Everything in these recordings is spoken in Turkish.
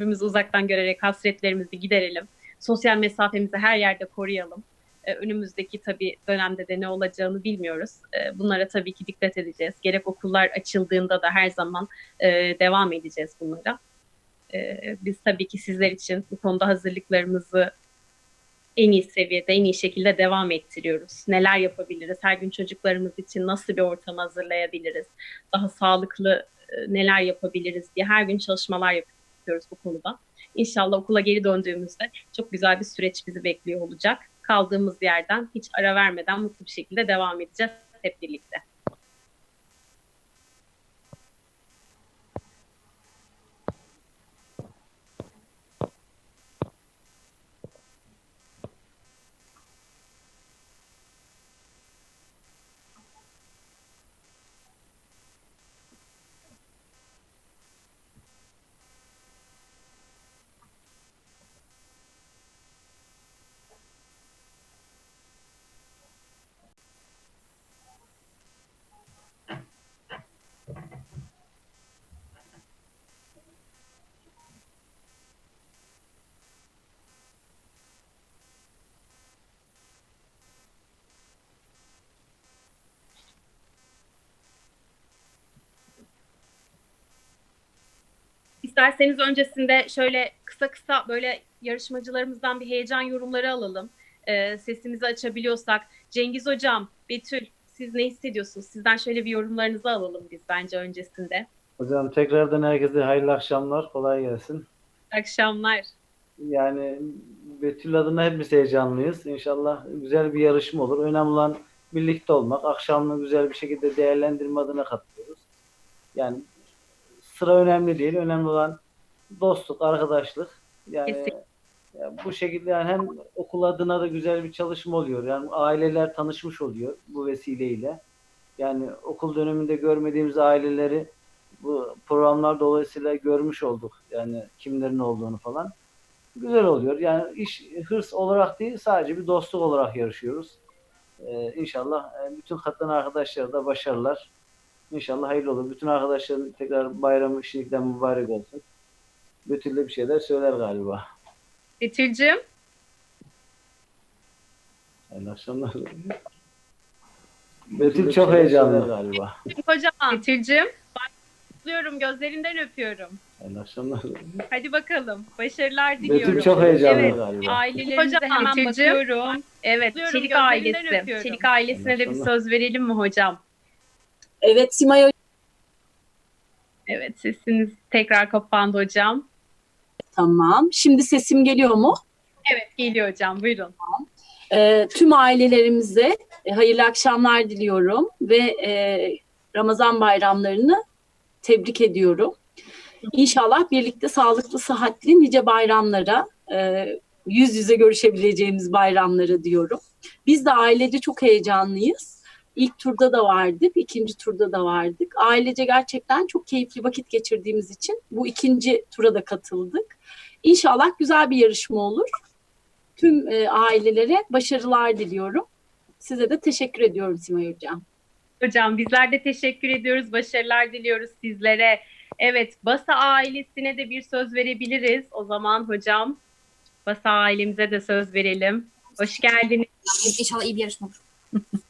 birbirimizi uzaktan görerek hasretlerimizi giderelim. Sosyal mesafemizi her yerde koruyalım. E, önümüzdeki tabii dönemde de ne olacağını bilmiyoruz. E, bunlara tabii ki dikkat edeceğiz. Gerek okullar açıldığında da her zaman e, devam edeceğiz bunlara. Biz tabii ki sizler için bu konuda hazırlıklarımızı en iyi seviyede, en iyi şekilde devam ettiriyoruz. Neler yapabiliriz? Her gün çocuklarımız için nasıl bir ortam hazırlayabiliriz? Daha sağlıklı neler yapabiliriz diye her gün çalışmalar yapıyoruz bu konuda. İnşallah okula geri döndüğümüzde çok güzel bir süreç bizi bekliyor olacak. Kaldığımız yerden hiç ara vermeden mutlu bir şekilde devam edeceğiz hep birlikte. İsterseniz öncesinde şöyle kısa kısa böyle yarışmacılarımızdan bir heyecan yorumları alalım. Ee, sesimizi açabiliyorsak. Cengiz Hocam, Betül siz ne hissediyorsunuz? Sizden şöyle bir yorumlarınızı alalım biz bence öncesinde. Hocam tekrardan herkese hayırlı akşamlar. Kolay gelsin. Akşamlar. Yani Betül adına hepimiz heyecanlıyız. İnşallah güzel bir yarışma olur. Önemli olan birlikte olmak. Akşamını güzel bir şekilde değerlendirme adına katılıyoruz. Yani sıra önemli değil. Önemli olan dostluk, arkadaşlık. Yani Kesinlikle. ya bu şekilde yani hem okul adına da güzel bir çalışma oluyor. Yani aileler tanışmış oluyor bu vesileyle. Yani okul döneminde görmediğimiz aileleri bu programlar dolayısıyla görmüş olduk. Yani kimlerin olduğunu falan. Güzel oluyor. Yani iş hırs olarak değil sadece bir dostluk olarak yarışıyoruz. Ee, inşallah e, bütün katılan arkadaşlara da başarılar. İnşallah hayırlı olur. Bütün arkadaşların tekrar bayramı şimdiden mübarek olsun. Betül de bir şeyler söyler galiba. Betül'cüm. Hayırlı akşamlar. Betül çok heyecanlı galiba. Kocaman. Betül'cüm. Başlıyorum. Gözlerinden öpüyorum. Hayırlı akşamlar. Hadi bakalım. Başarılar diliyorum. Betül çok heyecanlı Evet. galiba. Ailelerimize Hocam, hemen Betül'cüm. bakıyorum. Evet, Çelik ailesi. Çelik ailesine de bir söz verelim mi hocam? Evet Simay. Evet, sesiniz tekrar kapandı hocam. Tamam. Şimdi sesim geliyor mu? Evet, geliyor hocam. Buyurun. Ee, tüm ailelerimize e, hayırlı akşamlar diliyorum ve e, Ramazan bayramlarını tebrik ediyorum. İnşallah birlikte sağlıklı, sıhhatli nice bayramlara, e, yüz yüze görüşebileceğimiz bayramlara diyorum. Biz de ailece çok heyecanlıyız. İlk turda da vardık, ikinci turda da vardık. Ailece gerçekten çok keyifli vakit geçirdiğimiz için bu ikinci tura da katıldık. İnşallah güzel bir yarışma olur. Tüm e, ailelere başarılar diliyorum. Size de teşekkür ediyorum Simay Hocam. Hocam bizler de teşekkür ediyoruz. Başarılar diliyoruz sizlere. Evet, Basa ailesine de bir söz verebiliriz. O zaman hocam Basa ailemize de söz verelim. Hoş geldiniz. İnşallah iyi bir yarışma olur.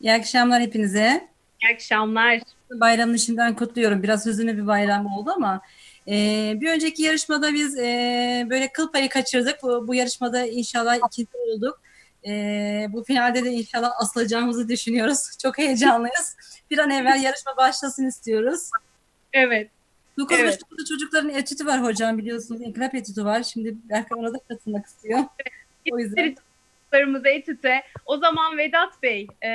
İyi akşamlar hepinize. İyi akşamlar. Bayramını şimdiden kutluyorum. Biraz hüzünlü bir bayram oldu ama e, bir önceki yarışmada biz e, böyle kıl payı kaçırdık. Bu, bu yarışmada inşallah ikinci olduk. E, bu finalde de inşallah asılacağımızı düşünüyoruz. Çok heyecanlıyız. Bir an evvel yarışma başlasın istiyoruz. Evet. 9 Evet. çocukların etütü var hocam biliyorsunuz. İnkılap etütü var. Şimdi Berkay ona da katılmak istiyor. O yüzden. Çocuklarımıza etüte. O zaman Vedat Bey e,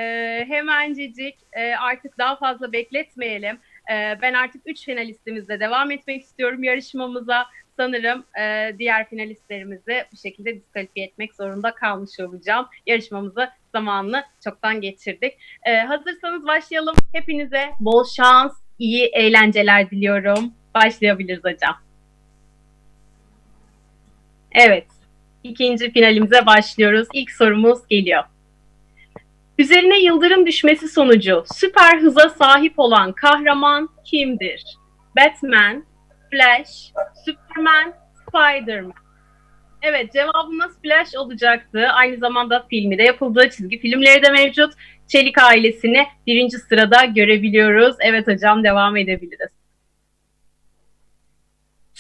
hemencecik e, artık daha fazla bekletmeyelim. E, ben artık 3 finalistimizle devam etmek istiyorum yarışmamıza. Sanırım e, diğer finalistlerimizi bu şekilde diskalifiye etmek zorunda kalmış olacağım. Yarışmamızı zamanını çoktan geçirdik. E, hazırsanız başlayalım. Hepinize bol şans, iyi eğlenceler diliyorum. Başlayabiliriz hocam. Evet. İkinci finalimize başlıyoruz. İlk sorumuz geliyor. Üzerine yıldırım düşmesi sonucu süper hıza sahip olan kahraman kimdir? Batman, Flash, Superman, Spider-Man. Evet cevabımız Flash olacaktı. Aynı zamanda filmi de yapıldığı çizgi filmleri de mevcut. Çelik ailesini birinci sırada görebiliyoruz. Evet hocam devam edebiliriz.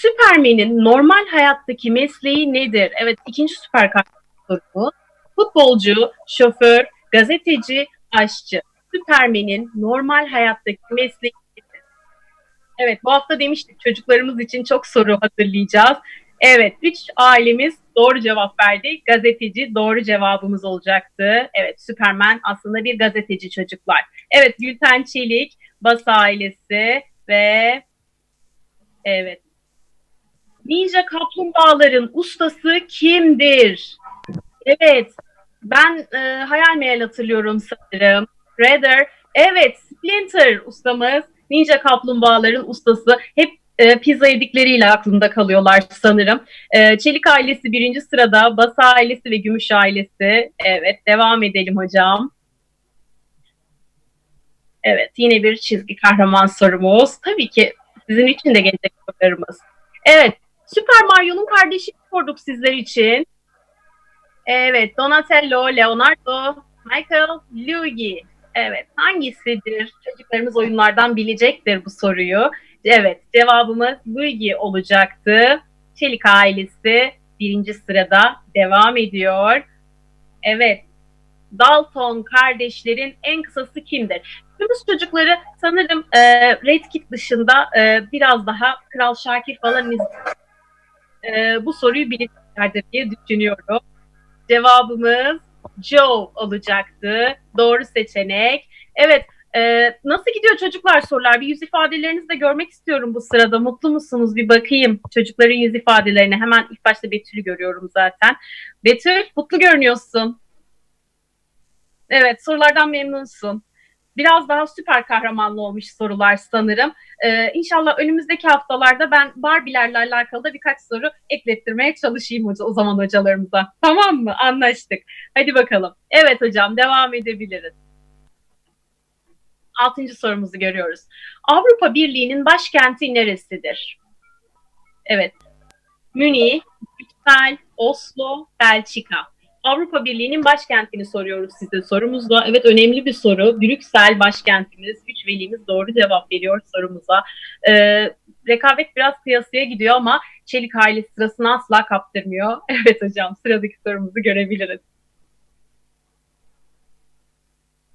Süpermen'in normal hayattaki mesleği nedir? Evet ikinci süper kahraman sorumu. Futbolcu, şoför, gazeteci, aşçı. Süpermen'in normal hayattaki mesleği nedir? Evet bu hafta demiştik çocuklarımız için çok soru hazırlayacağız. Evet üç ailemiz doğru cevap verdi. Gazeteci doğru cevabımız olacaktı. Evet Süpermen aslında bir gazeteci çocuklar. Evet Gülten Çelik, Bas ailesi ve evet Ninja kaplumbağaların ustası kimdir? Evet, ben e, hayal meyal hatırlıyorum sanırım. Redder, evet Splinter ustamız, Ninja kaplumbağaların ustası. Hep e, pizza yedikleriyle aklımda kalıyorlar sanırım. E, Çelik ailesi birinci sırada, Bas ailesi ve Gümüş ailesi. Evet, devam edelim hocam. Evet, yine bir çizgi kahraman sorumuz. Tabii ki sizin için de gelecek sorularımız. Evet, Süper Mario'nun kardeşini sorduk sizler için. Evet, Donatello, Leonardo, Michael, Luigi. Evet, hangisidir? Çocuklarımız oyunlardan bilecektir bu soruyu. Evet, cevabımız Luigi olacaktı. Çelik ailesi birinci sırada devam ediyor. Evet, Dalton kardeşlerin en kısası kimdir? Günümüz çocukları sanırım e, Red Kit dışında e, biraz daha Kral Şakir falan izliyor e, bu soruyu bileceklerdir diye düşünüyorum. Cevabımız Joe olacaktı. Doğru seçenek. Evet, e, nasıl gidiyor çocuklar sorular? Bir yüz ifadelerinizi de görmek istiyorum bu sırada. Mutlu musunuz? Bir bakayım çocukların yüz ifadelerini. Hemen ilk başta Betül'ü görüyorum zaten. Betül, mutlu görünüyorsun. Evet, sorulardan memnunsun. Biraz daha süper kahramanlı olmuş sorular sanırım. Ee, inşallah önümüzdeki haftalarda ben Barbie'lerle alakalı da birkaç soru eklettirmeye çalışayım hoca, o zaman hocalarımıza. Tamam mı? Anlaştık. Hadi bakalım. Evet hocam devam edebiliriz. Altıncı sorumuzu görüyoruz. Avrupa Birliği'nin başkenti neresidir? Evet. Münih, Brüksel, Oslo, Belçika. Avrupa Birliği'nin başkentini soruyoruz size sorumuzda. Evet önemli bir soru. Brüksel başkentimiz. Üç velimiz doğru cevap veriyor sorumuza. Ee, rekabet biraz kıyasıya gidiyor ama Çelik ailesi sırasını asla kaptırmıyor. Evet hocam sıradaki sorumuzu görebiliriz.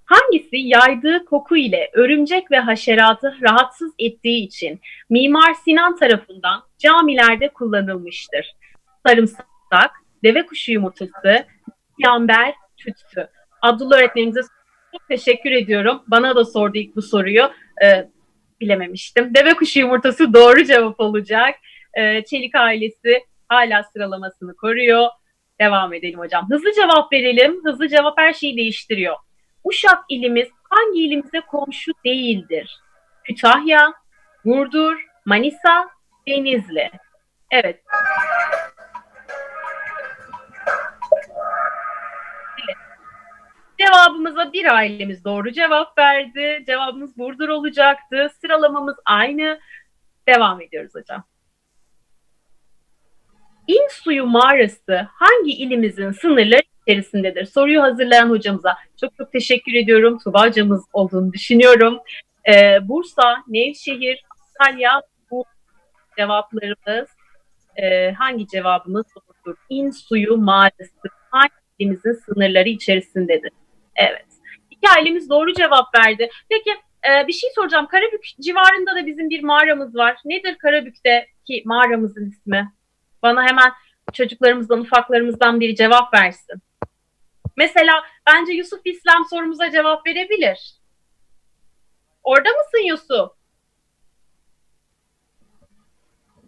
Hangisi yaydığı koku ile örümcek ve haşeratı rahatsız ettiği için Mimar Sinan tarafından camilerde kullanılmıştır? Sarımsak, deve kuşu yumurtası, yamber, tütsü. Abdullah öğretmenimize çok teşekkür ediyorum. Bana da sordu ilk bu soruyu. Ee, bilememiştim. Deve kuşu yumurtası doğru cevap olacak. Ee, Çelik ailesi hala sıralamasını koruyor. Devam edelim hocam. Hızlı cevap verelim. Hızlı cevap her şeyi değiştiriyor. Uşak ilimiz hangi ilimize komşu değildir? Kütahya, Burdur, Manisa, Denizli. Evet. Cevabımıza bir ailemiz doğru cevap verdi. Cevabımız Burdur olacaktı. Sıralamamız aynı. Devam ediyoruz hocam. İn suyu mağarası hangi ilimizin sınırları içerisindedir? Soruyu hazırlayan hocamıza çok çok teşekkür ediyorum. Tuba hocamız olduğunu düşünüyorum. Ee, Bursa, Nevşehir, Antalya bu cevaplarımız. Ee, hangi cevabımız doğrudur? İn suyu mağarası hangi ilimizin sınırları içerisindedir? Ailemiz doğru cevap verdi. Peki e, bir şey soracağım. Karabük civarında da bizim bir mağaramız var. Nedir Karabük'teki mağaramızın ismi? Bana hemen çocuklarımızdan, ufaklarımızdan biri cevap versin. Mesela bence Yusuf İslam sorumuza cevap verebilir. Orada mısın Yusuf?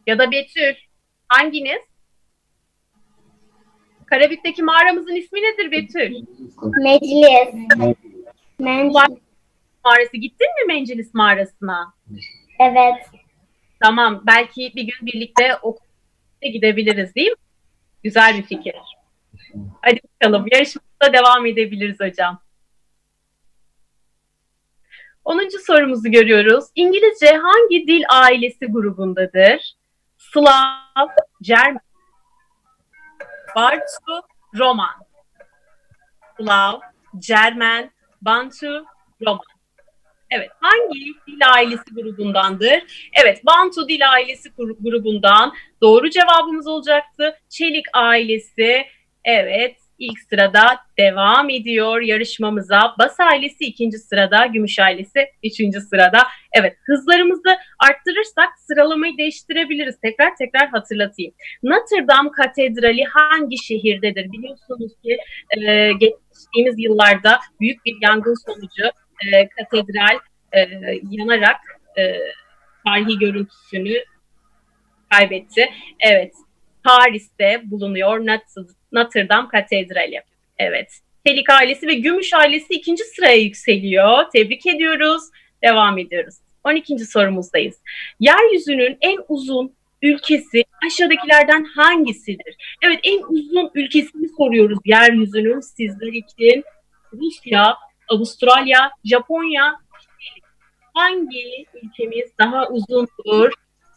Ya da Betül. Hanginiz? Karabük'teki mağaramızın ismi nedir Betül? Meclis. Meclis. Mağarası gittin mi Mencelis mağarasına? Evet. Tamam. Belki bir gün birlikte okula gidebiliriz değil mi? Güzel bir fikir. Hadi bakalım. Yarışmamıza devam edebiliriz hocam. 10. sorumuzu görüyoruz. İngilizce hangi dil ailesi grubundadır? Slav, Cermen, Bartu, Roman. Slav, Cermen, Bantu, Roman. Evet, hangi dil ailesi grubundandır? Evet, Bantu dil ailesi gru- grubundan doğru cevabımız olacaktı. Çelik ailesi, evet, ilk sırada devam ediyor yarışmamıza. Bas ailesi ikinci sırada, Gümüş ailesi üçüncü sırada. Evet, hızlarımızı arttırırsak sıralamayı değiştirebiliriz. Tekrar tekrar hatırlatayım. Notre Dame Katedrali hangi şehirdedir? Biliyorsunuz ki e, geçtiğimiz yıllarda büyük bir yangın sonucu e, katedral e, yanarak e, tarihi görüntüsünü kaybetti. Evet, Paris'te bulunuyor Notre, Dame Katedrali. Evet, Telik ailesi ve Gümüş ailesi ikinci sıraya yükseliyor. Tebrik ediyoruz. Devam ediyoruz. 12. sorumuzdayız. Yeryüzünün en uzun ülkesi aşağıdakilerden hangisidir? Evet en uzun ülkesini soruyoruz yeryüzünün sizler için. Rusya, Avustralya, Japonya. Hangi ülkemiz daha uzundur?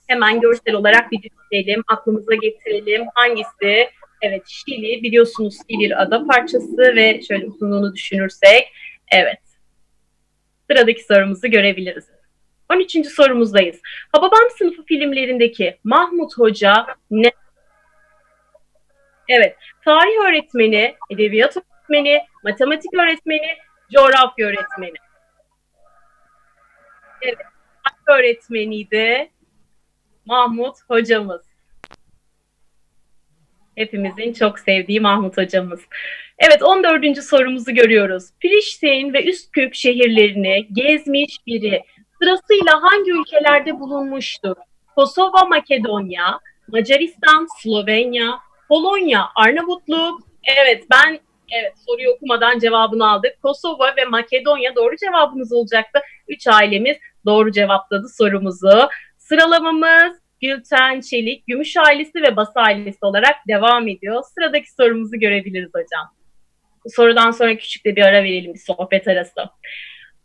Hemen görsel olarak bir düşünelim, aklımıza getirelim. Hangisi? Evet, Şili biliyorsunuz ki bir ada parçası ve şöyle uzunluğunu düşünürsek, evet. Sıradaki sorumuzu görebiliriz. 13. sorumuzdayız. Hababam sınıfı filmlerindeki Mahmut Hoca ne? Evet, tarih öğretmeni, edebiyat öğretmeni, matematik öğretmeni, coğrafya öğretmeni. Evet, tarih öğretmeniydi Mahmut hocamız. Hepimizin çok sevdiği Mahmut hocamız. Evet 14. sorumuzu görüyoruz. Priştin ve Üsküp şehirlerini gezmiş biri sırasıyla hangi ülkelerde bulunmuştur? Kosova, Makedonya, Macaristan, Slovenya, Polonya, Arnavutluk. Evet ben evet soruyu okumadan cevabını aldık. Kosova ve Makedonya doğru cevabımız olacaktı. Üç ailemiz doğru cevapladı sorumuzu. Sıralamamız Gülten, Çelik, Gümüş ailesi ve Bas ailesi olarak devam ediyor. Sıradaki sorumuzu görebiliriz hocam. Sorudan sonra küçük de bir ara verelim bir sohbet arası.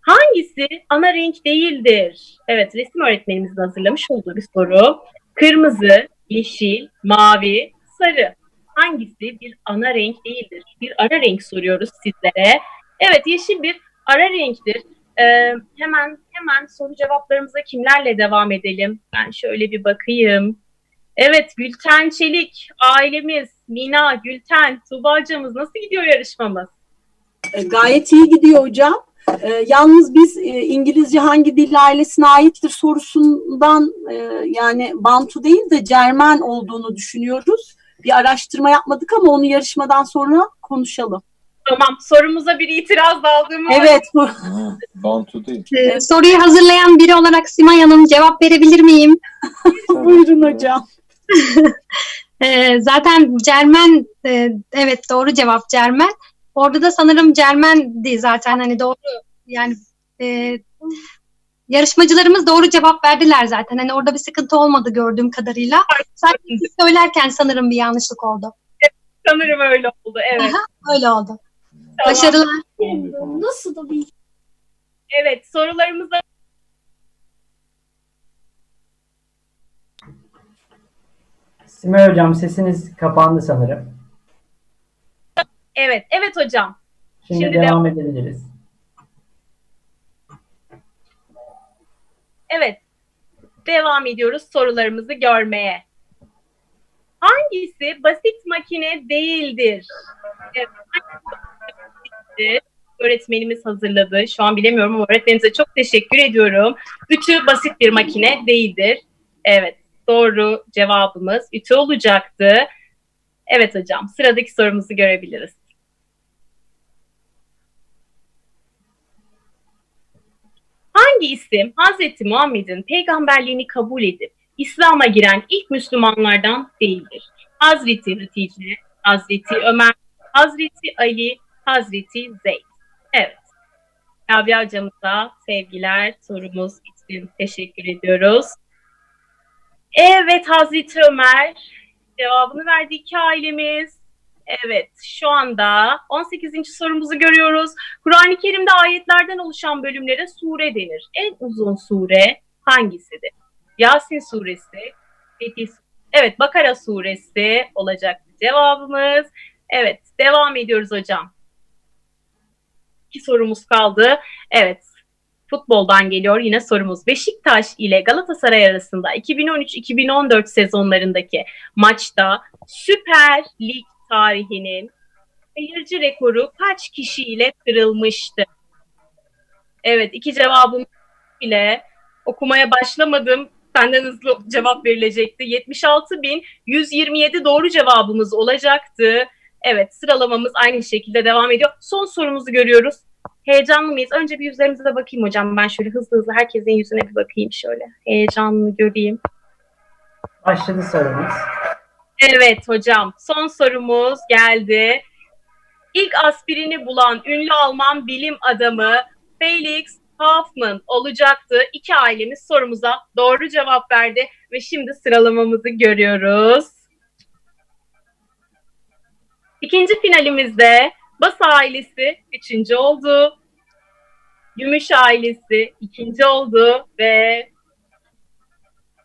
Hangisi ana renk değildir? Evet resim öğretmenimizin hazırlamış olduğu bir soru. Kırmızı, yeşil, mavi, sarı. Hangisi bir ana renk değildir? Bir ara renk soruyoruz sizlere. Evet yeşil bir ara renktir. Ee, hemen hemen soru cevaplarımıza kimlerle devam edelim? Ben şöyle bir bakayım. Evet Gülten Çelik, ailemiz, Mina, Gülten, Tuğba'cığımız nasıl gidiyor yarışmamız? E, Gayet iyi gidiyor hocam. E, yalnız biz e, İngilizce hangi dil ailesine aittir sorusundan e, yani Bantu değil de Cermen olduğunu düşünüyoruz. Bir araştırma yapmadık ama onu yarışmadan sonra konuşalım. Tamam sorumuza bir itiraz da aldığımı Evet, bu Ha, Bantu değil. Ee, soruyu hazırlayan biri olarak Simay Hanım cevap verebilir miyim? buyurun hocam. Ee, zaten Cermen, e, evet doğru cevap Cermen. Orada da sanırım Cermen'di zaten hani doğru yani e, yarışmacılarımız doğru cevap verdiler zaten. Hani orada bir sıkıntı olmadı gördüğüm kadarıyla. Sadece siz söylerken sanırım bir yanlışlık oldu. sanırım öyle oldu. Evet. Öyle oldu. Tamam. Başarılar. Nasıl da bir Evet sorularımıza Simay Hocam sesiniz kapandı sanırım. Evet evet hocam. Şimdi, Şimdi devam edebiliriz. Evet. Devam ediyoruz sorularımızı görmeye. Hangisi basit makine değildir? Evet, öğretmenimiz hazırladı. Şu an bilemiyorum ama öğretmenimize çok teşekkür ediyorum. Ütü basit bir makine değildir. Evet, doğru cevabımız ütü olacaktı. Evet hocam, sıradaki sorumuzu görebiliriz. Hangi isim Hazreti Muhammed'in peygamberliğini kabul edip İslam'a giren ilk Müslümanlardan değildir? Hazreti Hatice, Hazreti Ömer, Hazreti Ali, Hazreti Zeyd. Evet. Rabia hocamıza sevgiler. Sorumuz için teşekkür ediyoruz. Evet Hazreti Ömer cevabını verdi iki ailemiz. Evet şu anda 18. sorumuzu görüyoruz. Kur'an-ı Kerim'de ayetlerden oluşan bölümlere sure denir. En uzun sure hangisidir? Yasin suresi, Fetih Evet, Bakara suresi olacak cevabımız. Evet, devam ediyoruz hocam. İki sorumuz kaldı. Evet, futboldan geliyor yine sorumuz. Beşiktaş ile Galatasaray arasında 2013-2014 sezonlarındaki maçta Süper Lig tarihinin seyirci rekoru kaç kişiyle kırılmıştı? Evet, iki cevabım bile okumaya başlamadım. Benden hızlı cevap verilecekti. 76.127 doğru cevabımız olacaktı. Evet, sıralamamız aynı şekilde devam ediyor. Son sorumuzu görüyoruz. Heyecanlı mıyız? Önce bir yüzlerimize bakayım hocam. Ben şöyle hızlı hızlı herkesin yüzüne bir bakayım şöyle. Heyecanlı göreyim. Başladı sorumuz. Evet hocam. Son sorumuz geldi. İlk aspirini bulan ünlü Alman bilim adamı Felix Hoffmann olacaktı. İki ailemiz sorumuza doğru cevap verdi ve şimdi sıralamamızı görüyoruz. İkinci finalimizde Bas ailesi üçüncü oldu. Gümüş ailesi ikinci oldu ve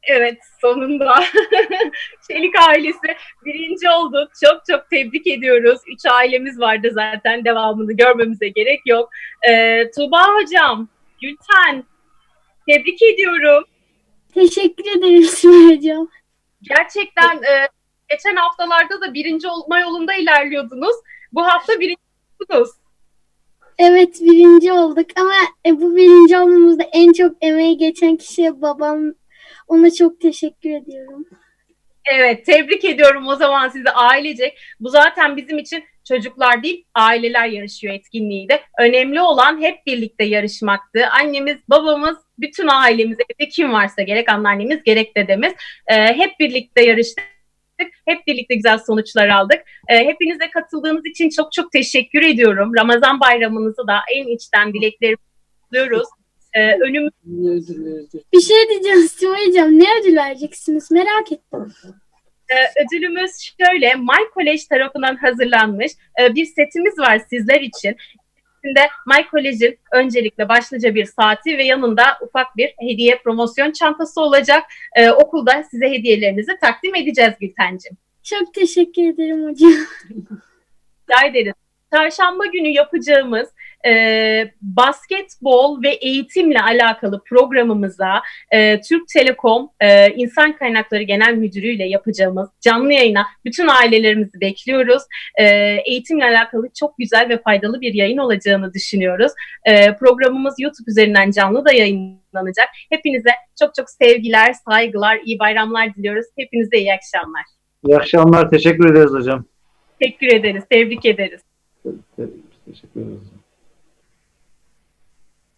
evet sonunda Çelik ailesi birinci oldu. Çok çok tebrik ediyoruz. Üç ailemiz vardı zaten. Devamını görmemize gerek yok. Ee, Tuğba Hocam, Gülten, tebrik ediyorum. Teşekkür ederim Simay Hocam. Gerçekten e, geçen haftalarda da birinci olma yolunda ilerliyordunuz. Bu hafta birinci oldunuz. Evet birinci olduk ama e, bu birinci olmamızda en çok emeği geçen kişi babam. Ona çok teşekkür ediyorum. Evet, tebrik ediyorum o zaman sizi ailecek. Bu zaten bizim için çocuklar değil, aileler yarışıyor etkinliği de. Önemli olan hep birlikte yarışmaktı. Annemiz, babamız, bütün ailemiz, evde kim varsa gerek anneannemiz, gerek dedemiz e, hep birlikte yarıştık. Hep birlikte güzel sonuçlar aldık. E, hepinize katıldığınız için çok çok teşekkür ediyorum. Ramazan bayramınızı da en içten dileklerimi kutluyoruz. E, önümüz Bir şey diyeceğim Simay Hocam. Ne ödül vereceksiniz? Merak ettim. Ee, ödülümüz şöyle, My College tarafından hazırlanmış e, bir setimiz var sizler için. İçinde My College'in öncelikle başlıca bir saati ve yanında ufak bir hediye promosyon çantası olacak. Ee, okulda size hediyelerinizi takdim edeceğiz Gülten'cim. Çok teşekkür ederim hocam. Rica ederiz. Çarşamba günü yapacağımız e, basketbol ve eğitimle alakalı programımıza e, Türk Telekom e, İnsan Kaynakları Genel Müdürü ile yapacağımız canlı yayına bütün ailelerimizi bekliyoruz. E, eğitimle alakalı çok güzel ve faydalı bir yayın olacağını düşünüyoruz. E, programımız YouTube üzerinden canlı da yayınlanacak. Hepinize çok çok sevgiler, saygılar, iyi bayramlar diliyoruz. Hepinize iyi akşamlar. İyi akşamlar. Teşekkür ederiz hocam. Teşekkür ederiz, tebrik ederiz. Teşekkür ederiz.